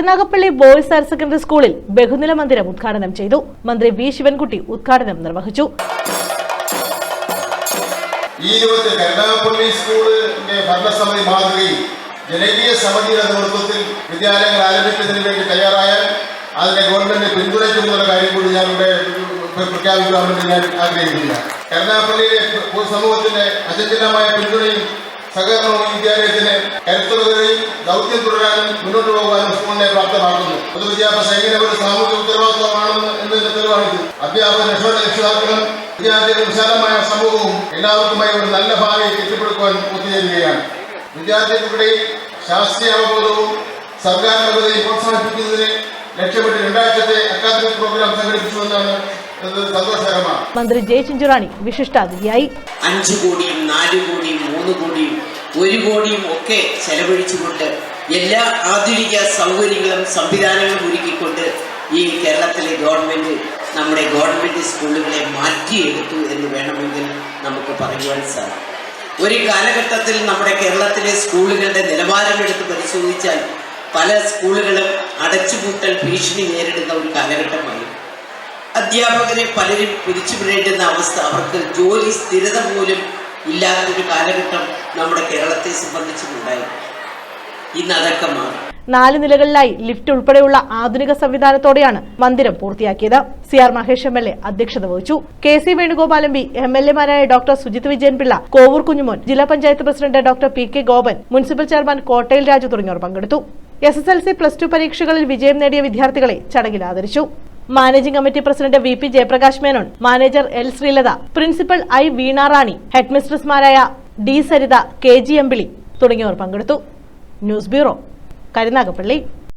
Karunagappally boys higher secondary സ്കൂളിൽ ബഹുനില മന്ദിരം ഉദ്ഘാടനം ചെയ്തു. മന്ത്രി വി ശിവൻകുട്ടി ഉദ്ഘാടനം നിർവഹിച്ചു. ഈ രൂപത്തിൽ കരുനാഗപ്പള്ളി സ്കൂളിന്റെ ഭരണസമിതി മാതൃകയിൽ ജനകീയ സമിതിയുടെ നേതൃത്വത്തിൽ വിദ്യാലയങ്ങൾ ആരംഭിക്കുന്നതിന് വേണ്ടി തയ്യാറായാൽ അതിനെ ഗവൺമെന്റ് പിന്തുണയ്ക്കുന്നുള്ള കാര്യം കൂടി ഞാൻ ഇവിടെ പ്രഖ്യാപിക്കാമെന്ന് ഞാൻ ആഗ്രഹിക്കുന്നില്ല കരുനാഗപ്പള്ളിയിലെ പൊതുസമൂഹത്തിന്റെ അചഞ്ചലമായ പിന്തുണയും സഹകരണവും വിദ്യാലയത്തിന് കരുത്തുള്ളതിനെയും ദൗത്യം തുടരാനും മുന്നോട്ട് പോകാനും സ്കൂളിനെ പ്രാപ്തമാക്കുന്നു. പൊതുവിദ്യാഭ്യാസം എങ്ങനെ ഒരു സാമൂഹിക ഉത്തരവാദിത്വമാണെന്ന് എന്നതിന്റെ തെളിവാണിത് അധ്യാപക രക്ഷിതാക്കളും വിദ്യാർത്ഥികളുടെ വിശാലമായ സമൂഹവും എല്ലാവർക്കുമായി ഒരു നല്ല ഭാവി കെട്ടിപ്പടുക്കുവാൻ ഒത്തുചേരുകയാണ്. വിദ്യാർത്ഥികൾക്കിടയിൽ ശാസ്ത്രീയ അവബോധവും സർക്കാർ പ്രോത്സാഹിപ്പിക്കുന്നതിന് ലക്ഷ്യമിട്ട് രണ്ടാഴ്ചത്തെ അക്കാദമിക് പ്രോഗ്രാം സംഘടിപ്പിച്ചുവെന്നാണ് മന്ത്രി ജെ ചിഞ്ചുറാണി വിശിഷ്ടാതിഥിയായി. അഞ്ചു കോടിയും നാല് കോടിയും മൂന്ന് കോടിയും ഒരു കോടിയും ഒക്കെ ചെലവഴിച്ചുകൊണ്ട് എല്ലാ ആധുനിക സൗകര്യങ്ങളും സംവിധാനങ്ങളും ഒരുക്കിക്കൊണ്ട് ഈ കേരളത്തിലെ ഗവൺമെന്റ് നമ്മുടെ ഗവൺമെന്റ് സ്കൂളുകളെ മാറ്റിയെടുത്തു എന്ന് വേണമെങ്കിൽ നമുക്ക് പറയുവാൻ സാധിക്കും. ഒരു കാലഘട്ടത്തിൽ നമ്മുടെ കേരളത്തിലെ സ്കൂളുകളുടെ നിലവാരം എടുത്ത് പരിശോധിച്ചാൽ പല സ്കൂളുകളും അടച്ചുപൂട്ടൽ ഭീഷണി നേരിടുന്ന ഒരു കാലഘട്ടമായി അധ്യാപകരെ പലരും പിരിച്ചുവിടേണ്ടുന്ന അവസ്ഥ. അവർക്ക് ജോലി സ്ഥിരത പോലും ഇല്ലാത്തൊരു കാലഘട്ടം നമ്മുടെ കേരളത്തെ സംബന്ധിച്ചും ഉണ്ടായി ഇന്ന് അതൊക്കെ മാറി. നാല് നിലകളിലായി ലിഫ്റ്റ് ഉൾപ്പെടെയുള്ള ആധുനിക സംവിധാനത്തോടെയാണ് മന്ദിരം പൂർത്തിയാക്കിയത്. C R Mahesh M L A അധ്യക്ഷത വഹിച്ചു. K C Venugopal M P M L എമാരായ doctor Sujith Vijayanpillai Kovoor Kunjumon ജില്ലാ panchayat president doctor P K Gopan municipal chairman Kottayil Raju തുടങ്ങിയവർ പങ്കെടുത്തു. S S L C plus two പരീക്ഷകളിൽ വിജയം നേടിയ വിദ്യാർത്ഥികളെ ചടങ്ങിൽ ആദരിച്ചു. Managing committee president V P Jayaprakash Menon manager L Sreelatha principal I Veenarani ഹെഡ്മിസ്ട്രസ്മാരായ D Saritha K G എംപിളി തുടങ്ങിയവർ പങ്കെടുത്തു. News bureau Karunagappally.